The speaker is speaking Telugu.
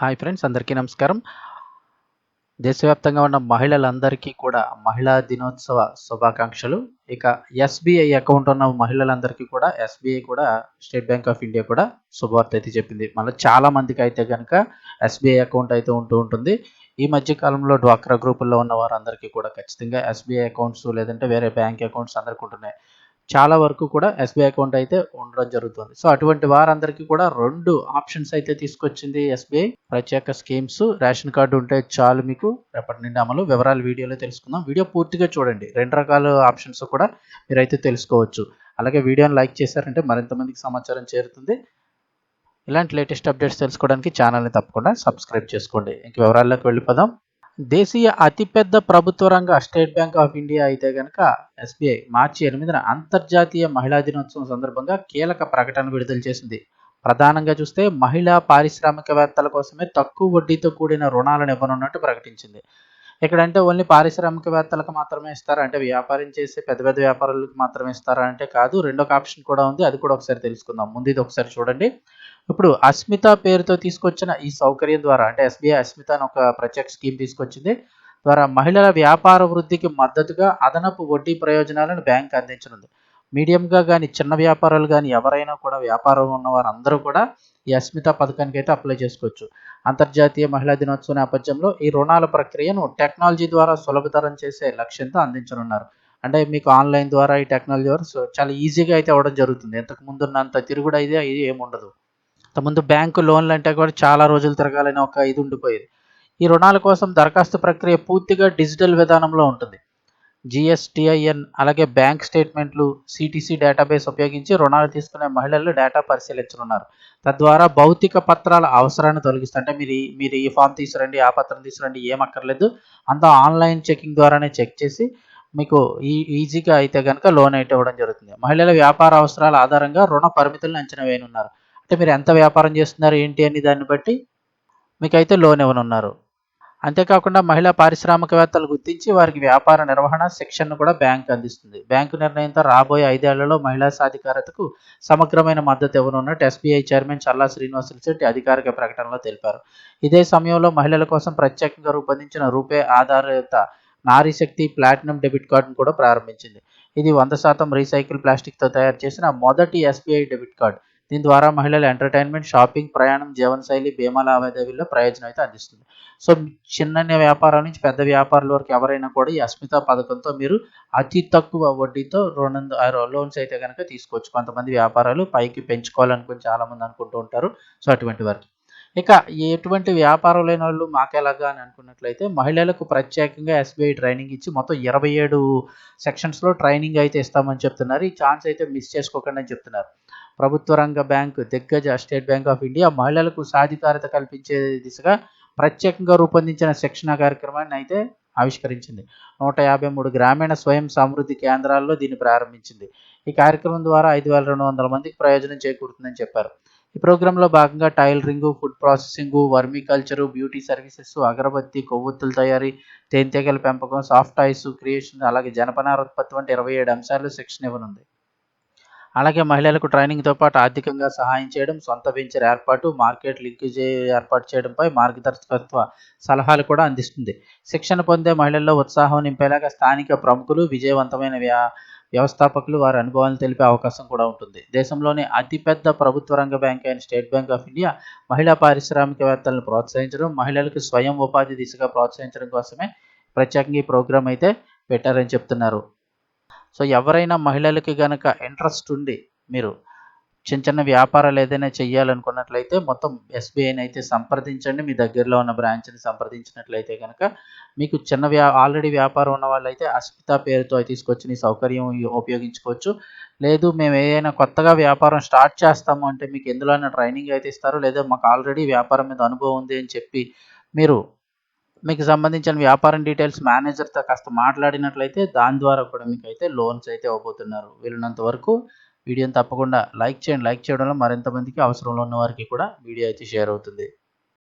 హాయ్ ఫ్రెండ్స్ అందరికీ నమస్కారం. దేశవ్యాప్తంగా ఉన్న మహిళలందరికీ కూడా మహిళా దినోత్సవ శుభాకాంక్షలు. ఇక ఎస్బీఐ అకౌంట్ ఉన్న మహిళలందరికీ కూడా ఎస్బీఐ కూడా స్టేట్ బ్యాంక్ ఆఫ్ ఇండియా కూడా శుభవార్త అయితే చెప్పింది. మళ్ళీ చాలా మందికి అయితే కనుక ఎస్బీఐ అకౌంట్ అయితే ఉంటూ ఉంటుంది. ఈ మధ్య కాలంలో డ్వాక్రా గ్రూపుల్లో ఉన్న వారందరికీ కూడా ఖచ్చితంగా ఎస్బీఐ అకౌంట్స్ లేదంటే వేరే బ్యాంక్ అకౌంట్స్ అందరికీ ఉంటున్నాయి. చాలా వరకు కూడా ఎస్బీఐ అకౌంట్ అయితే ఉండడం జరుగుతుంది. సో అటువంటి వారందరికీ కూడా రెండు ఆప్షన్స్ అయితే తీసుకొచ్చింది ఎస్బీఐ. ప్రత్యేక స్కీమ్స్ రేషన్ కార్డు ఉంటే చాలు మీకు. రేపటి నుండి అమలు. వివరాలు వీడియోలో తెలుసుకుందాం. వీడియో పూర్తిగా చూడండి. రెండు రకాల ఆప్షన్స్ కూడా మీరైతే తెలుసుకోవచ్చు. అలాగే వీడియోని లైక్ చేశారంటే మరింత మందికి సమాచారం చేరుతుంది. ఇలాంటి లేటెస్ట్ అప్డేట్స్ తెలుసుకోవడానికి ఛానల్ని తప్పకుండా సబ్స్క్రైబ్ చేసుకోండి. ఇంక వివరాల్లోకి వెళ్ళిపోదాం. దేశీయ అతిపెద్ద ప్రభుత్వ రంగ స్టేట్ బ్యాంక్ ఆఫ్ ఇండియా అయితే గనక ఎస్బీఐ మార్చి ఎనిమిదిన అంతర్జాతీయ మహిళా దినోత్సవం సందర్భంగా కీలక ప్రకటన విడుదల చేసింది. ప్రధానంగా చూస్తే మహిళా పారిశ్రామికవేత్తల కోసమే తక్కువ వడ్డీతో కూడిన రుణాలను ఇవ్వనున్నట్టు ప్రకటించింది. ఇక్కడంటే ఓన్లీ పారిశ్రామికవేత్తలకు మాత్రమే ఇస్తారా? అంటే వ్యాపారం చేసే పెద్ద పెద్ద వ్యాపారులకు మాత్రమే ఇస్తారా అంటే కాదు రెండొక ఆప్షన్ కూడా ఉంది. అది కూడా ఒకసారి తెలుసుకుందాం. ముందు ఇది ఒకసారి చూడండి. ఇప్పుడు అస్మిత పేరుతో తీసుకొచ్చిన ఈ సౌకర్యం ద్వారా అంటే ఎస్బీఐ అస్మిత అని ఒక ప్రత్యేక స్కీమ్ తీసుకొచ్చింది ద్వారా మహిళల వ్యాపార వృద్ధికి మద్దతుగా అదనపు వడ్డీ ప్రయోజనాలను బ్యాంక్ అందించనుంది. మీడియంగా కానీ చిన్న వ్యాపారాలు కానీ ఎవరైనా కూడా వ్యాపారం ఉన్న వారందరూ కూడా ఈ అస్మిత పథకానికి అయితే అప్లై చేసుకోవచ్చు. అంతర్జాతీయ మహిళా దినోత్సవ నేపథ్యంలో ఈ రుణాల ప్రక్రియను టెక్నాలజీ ద్వారా సులభతరం చేసే లక్ష్యంతో అందించనున్నారు. అంటే మీకు ఆన్లైన్ ద్వారా ఈ టెక్నాలజీ ద్వారా చాలా ఈజీగా అయితే అవ్వడం జరుగుతుంది. ఇంతకు ముందు ఉన్నంత తిరుగుడు అయితే ఇది ఏముండదు. ముందు బ్యాంకు లోన్లు అంటే కూడా చాలా రోజులు తిరగాలని ఒక ఇది ఉండిపోయేది. ఈ రుణాల కోసం దరఖాస్తు ప్రక్రియ పూర్తిగా డిజిటల్ విధానంలో ఉంటుంది. జిఎస్టిఐఎన్ అలాగే బ్యాంక్ స్టేట్మెంట్లు సిటీసీ డేటాబేస్ ఉపయోగించి రుణాలు తీసుకునే మహిళలు డేటా పరిశీలించనున్నారు. తద్వారా భౌతిక పత్రాల అవసరాన్ని తొలగిస్తారు అంటే మీరు మీరు ఈ ఫామ్ తీసుకురండి ఆ పత్రం తీసుకురండి ఏం అక్కర్లేదు. అంతా ఆన్లైన్ చెకింగ్ ద్వారానే చెక్ చేసి మీకు ఈ ఈజీగా అయితే కనుక లోన్ అయితే ఇవ్వడం జరుగుతుంది. మహిళల వ్యాపార అవసరాల ఆధారంగా రుణ పరిమితులను అంచనా వేయనున్నారు. అంటే మీరు ఎంత వ్యాపారం చేస్తున్నారు ఏంటి అని దాన్ని బట్టి మీకైతే లోన్ ఇవ్వనున్నారు. అంతేకాకుండా మహిళా పారిశ్రామికవేత్తలు గుర్తించి వారికి వ్యాపార నిర్వహణ శిక్షణను కూడా బ్యాంక్ అందిస్తుంది. బ్యాంకు నిర్ణయంతో రాబోయే ఐదేళ్ళలో మహిళా సాధికారతకు సమగ్రమైన మద్దతు ఇవ్వనున్నట్టు ఎస్బీఐ చైర్మన్ చల్లా శ్రీనివాసులు శెట్టి అధికారిక ప్రకటనలో తెలిపారు. ఇదే సమయంలో మహిళల కోసం ప్రత్యేకంగా రూపొందించిన రూపే ఆధారిత నారీ శక్తి ప్లాటినం డెబిట్ కార్డును కూడా ప్రారంభించింది. ఇది వంద శాతం రీసైకిల్ ప్లాస్టిక్తో తయారు చేసిన మొదటి ఎస్బీఐ డెబిట్ కార్డు. దీని ద్వారా మహిళలు ఎంటర్టైన్మెంట్ షాపింగ్ ప్రయాణం జీవనశైలి బీమా లావాదేవీల్లో ప్రయోజనం అయితే అందిస్తుంది. సో చిన్న వ్యాపారం నుంచి పెద్ద వ్యాపారుల వరకు ఎవరైనా కూడా ఈ అస్మిత పథకంతో మీరు అతి తక్కువ వడ్డీతో రుణం లోన్స్ అయితే కనుక తీసుకోవచ్చు. కొంతమంది వ్యాపారాలు పైకి పెంచుకోవాలనుకుని చాలామంది అనుకుంటూ ఉంటారు. సో అటువంటి వారికి. ఇక ఎటువంటి వ్యాపారం లేని వాళ్ళు మాకెలాగా అని అనుకున్నట్లయితే మహిళలకు ప్రత్యేకంగా ఎస్బీఐ ట్రైనింగ్ ఇచ్చి మొత్తం ఇరవై ఏడు సెక్షన్స్లో ట్రైనింగ్ అయితే ఇస్తామని చెప్తున్నారు. ఈ ఛాన్స్ అయితే మిస్ చేసుకోకండి అని చెప్తున్నారు. ప్రభుత్వ రంగ బ్యాంకు దిగ్గజ స్టేట్ బ్యాంక్ ఆఫ్ ఇండియా మహిళలకు సాధికారత కల్పించే దిశగా ప్రత్యేకంగా రూపొందించిన శిక్షణ కార్యక్రమాన్ని అయితే ఆవిష్కరించింది. నూట యాభై మూడు గ్రామీణ స్వయం సమృద్ధి కేంద్రాల్లో దీన్ని ప్రారంభించింది. ఈ కార్యక్రమం ద్వారా ఐదు వేల రెండు వందల మందికి ప్రయోజనం చేకూరుతుందని చెప్పారు. ఈ ప్రోగ్రాంలో భాగంగా tailoring food processing vermiculture beauty services agarbatti కొవ్వొత్తుల తయారీ తేనెటీగల పెంపకం సాఫ్ట్ ఐస్ క్రియేషన్ అలాగే జనపనార ఉత్పత్తి వంటి ఇరవై ఏడు అంశాలు శిక్షణ ఇవ్వనుంది. అలాగే మహిళలకు ట్రైనింగ్తో పాటు ఆర్థికంగా సహాయం చేయడం సొంత వెంచర్ ఏర్పాటు మార్కెట్ లింకేజ్ ఏర్పాటు చేయడంపై మార్గదర్శకత్వ సలహాలు కూడా అందిస్తుంది. శిక్షణ పొందే మహిళల్లో ఉత్సాహం నింపేలాగా స్థానిక ప్రముఖులు విజయవంతమైన వ్యా వ్యవస్థాపకులు వారి అనుభవాలను తెలిపే అవకాశం కూడా ఉంటుంది. దేశంలోని అతిపెద్ద ప్రభుత్వ రంగ బ్యాంక్ అయిన స్టేట్ బ్యాంక్ ఆఫ్ ఇండియా మహిళా పారిశ్రామికవేత్తలను ప్రోత్సహించడం మహిళలకు స్వయం ఉపాధి దిశగా ప్రోత్సహించడం కోసమే ప్రత్యేకంగా ఈ ప్రోగ్రాం అయితే పెట్టారని చెప్తున్నారు. సో ఎవరైనా మహిళలకి కనుక ఇంట్రెస్ట్ ఉండి మీరు చిన్న చిన్న వ్యాపారాలు ఏదైనా చేయాలనుకున్నట్లయితే మొత్తం ఎస్బీఐని అయితే సంప్రదించండి. మీ దగ్గరలో ఉన్న బ్రాంచ్ని సంప్రదించినట్లయితే కనుక మీకు చిన్న వ్యా ఆల్రెడీ వ్యాపారం ఉన్న వాళ్ళైతే అస్మిత పేరుతో తీసుకొచ్చిన సౌకర్యం ఉపయోగించుకోవచ్చు. లేదు మేము ఏదైనా కొత్తగా వ్యాపారం స్టార్ట్ చేస్తాము అంటే మీకు ఎందులోనైనా ట్రైనింగ్ అయితే ఇస్తారు. లేదా మాకు ఆల్రెడీ వ్యాపారం మీద అనుభవం ఉంది అని చెప్పి మీరు మీకు సంబంధించిన వ్యాపారం డీటెయిల్స్ మేనేజర్తో కాస్త మాట్లాడినట్లయితే దాని ద్వారా కూడా మీకు అయితే లోన్స్ అయితే ఇవ్వబోతున్నారు. వీళ్ళనంత వరకు వీడియోని తప్పకుండా లైక్ చేయండి. లైక్ చేయడంలో మరింతమందికి మరింత మందికి అవసరంలో ఉన్న వారికి కూడా వీడియో అయితే షేర్ అవుతుంది.